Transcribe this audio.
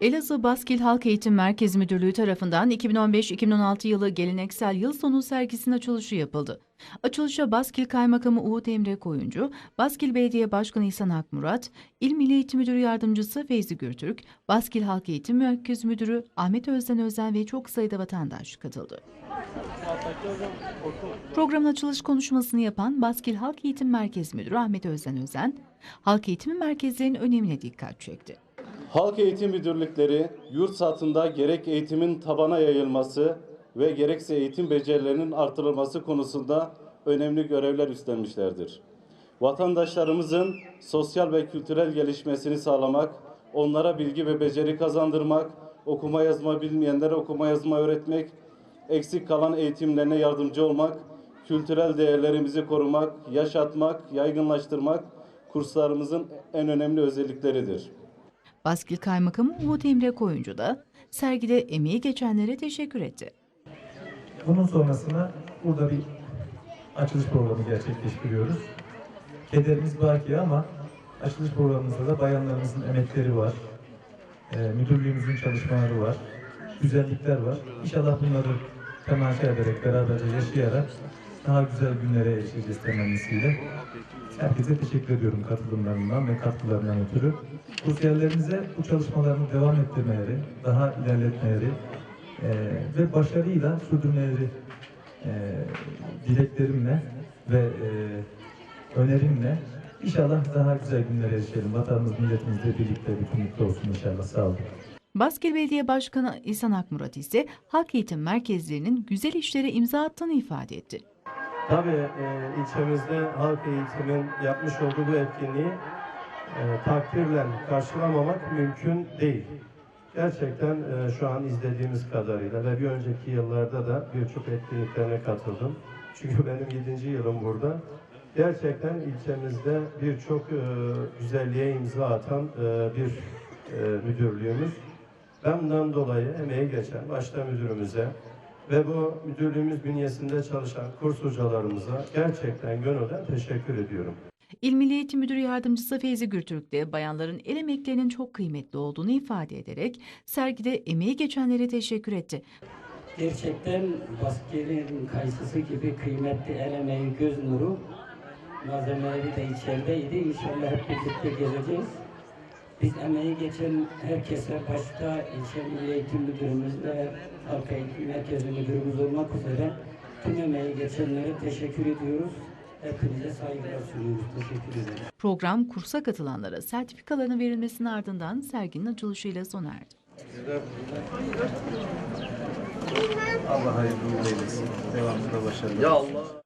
Elazığ Baskil Halk Eğitim Merkezi Müdürlüğü tarafından 2015-2016 yılı geleneksel yıl sonu sergisinin açılışı yapıldı. Açılışa Baskil Kaymakamı Uğut Emre Koyuncu, Baskil Belediye Başkanı İhsan Akmurat, İl Milli Eğitim Müdürü Yardımcısı Feyzi Gürtürk, Baskil Halk Eğitim Merkezi Müdürü Ahmet Özden Özen ve çok sayıda vatandaş katıldı. Programın açılış konuşmasını yapan Baskil Halk Eğitim Merkezi Müdürü Ahmet Özden Özen, halk eğitimi merkezlerinin önemine dikkat çekti. Halk eğitim müdürlükleri yurt satında gerek eğitimin tabana yayılması ve gerekse eğitim becerilerinin artırılması konusunda önemli görevler üstlenmişlerdir. Vatandaşlarımızın sosyal ve kültürel gelişmesini sağlamak, onlara bilgi ve beceri kazandırmak, okuma yazma bilmeyenlere okuma yazma öğretmek, eksik kalan eğitimlerine yardımcı olmak, kültürel değerlerimizi korumak, yaşatmak, yaygınlaştırmak kurslarımızın en önemli özellikleridir. Baskil Kaymakamı Umut Emre Koyuncu da sergide emeği geçenlere teşekkür etti. Bunun sonrasında burada bir açılış programı gerçekleştiriyoruz. Kederimiz baki ama açılış programımızda da bayanlarımızın emekleri var. Ee, müdürlüğümüzün çalışmaları var. Güzellikler var. İnşallah bunları temaşa ederek, beraberce yaşayarak daha güzel günlere erişeceğiz temennisiyle. Herkese teşekkür ediyorum katılımlarından ve katkılarından ötürü. Kursiyerlerimize bu çalışmalarını devam ettirmeleri, daha ilerletmeleri eee, ve başarıyla sürdürmeleri eee, dileklerimle ve eee, önerimle inşallah daha güzel günlere erişelim. Vatanımız, milletimizle birlikte bütünlükte olsun inşallah. Sağ olun. Baskil Belediye Başkanı İhsan Akmurat ise halk eğitim merkezlerinin güzel işlere imza attığını ifade etti. Tabii e, ilçemizde halk eğitimin yapmış olduğu bu etkinliği e, takdirle karşılamamak mümkün değil. Gerçekten e, şu an izlediğimiz kadarıyla ve bir önceki yıllarda da birçok etkinliklerine katıldım. Çünkü benim 7. yılım burada. Gerçekten ilçemizde birçok e, güzelliğe imza atan e, bir e, müdürlüğümüz. Ben dolayı emeği geçen başta müdürümüze ve bu müdürlüğümüz bünyesinde çalışan kurs hocalarımıza gerçekten gönülden teşekkür ediyorum. İl Milli Eğitim Müdürü Yardımcısı Feyzi Gürtürk de bayanların el emeklerinin çok kıymetli olduğunu ifade ederek sergide emeği geçenlere teşekkür etti. Gerçekten Baskeli'nin kayısısı gibi kıymetli el emeği, göz nuru malzemeleri de içerideydi. İnşallah hep birlikte gezeceğiz. Biz emeği geçen herkese başta ilçe milli eğitim müdürümüz ve halk eğitim merkezi müdürümüz olmak üzere tüm emeği geçenlere teşekkür ediyoruz. Hepinize saygılar sunuyoruz. Teşekkür ederim. Program kursa katılanlara sertifikaların verilmesinin ardından serginin açılışıyla sona erdi. Allah hayırlı uğurlu eylesin. Devamında başarılar. Ya Allah.